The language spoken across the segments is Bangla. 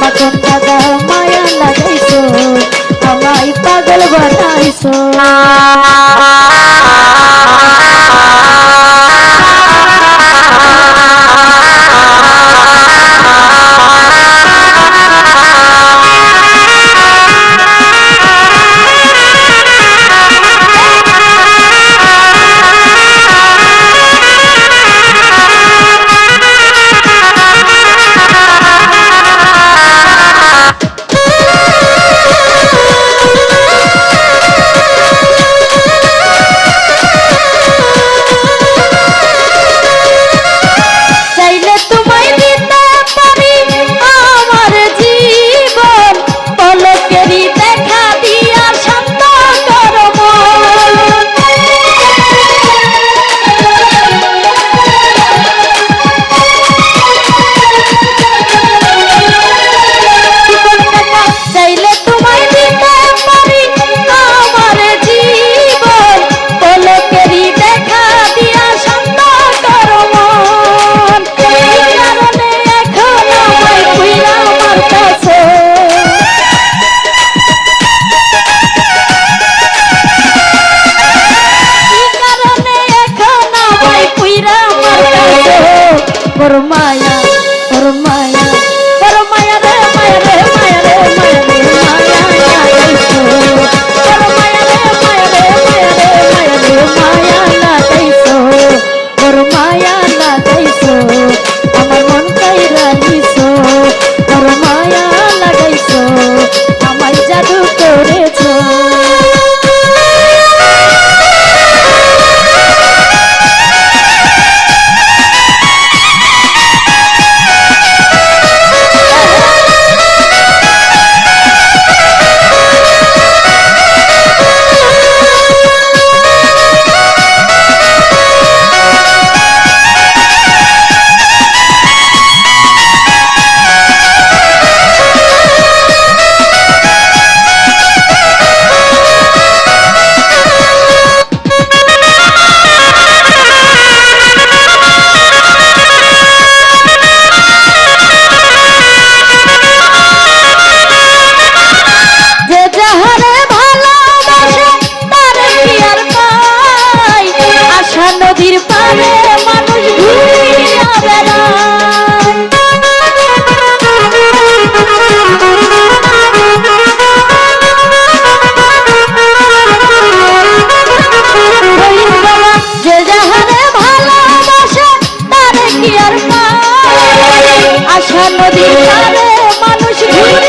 মাখন দাদা মায়া লাগাইছো আমায় পাগল বানাইছো। করমাই নদীর পারে মানুষ ঘুরিয়া বেড়ায়। যে যাহারে ভালোবাসে, তারে কি আর পায়? আশা নদীর পারে মানুষ ঘুরে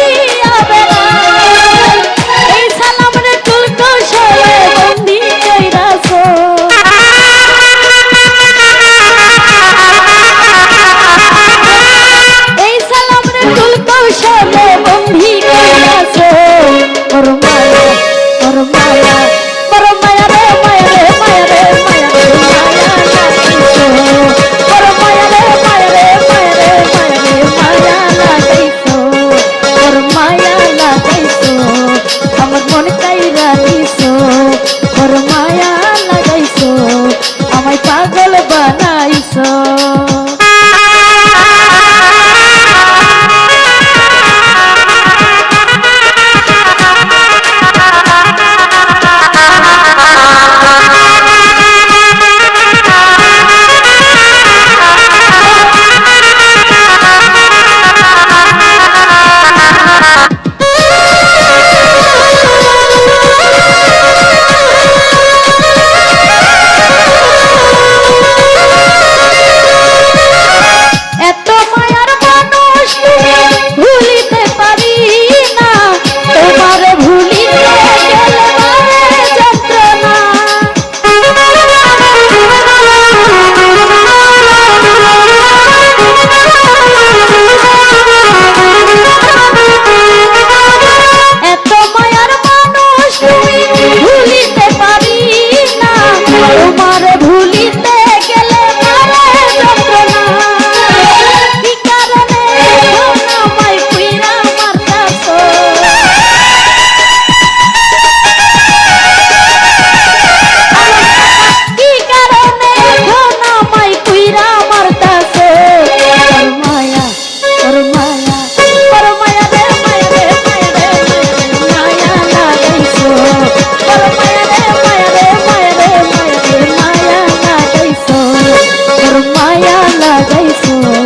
Oh.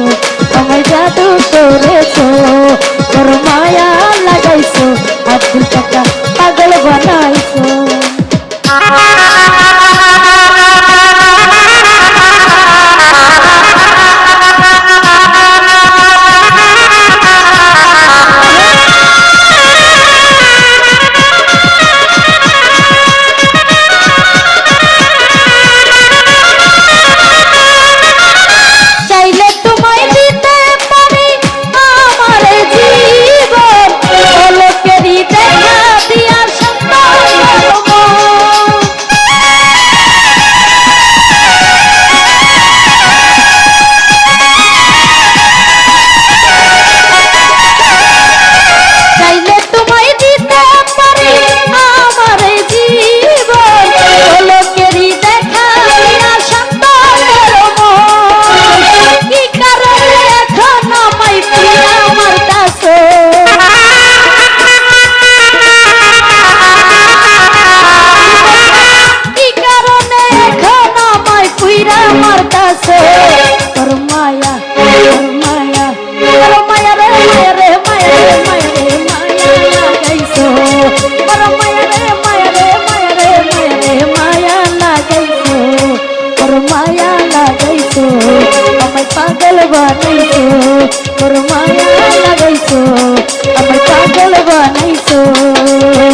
গো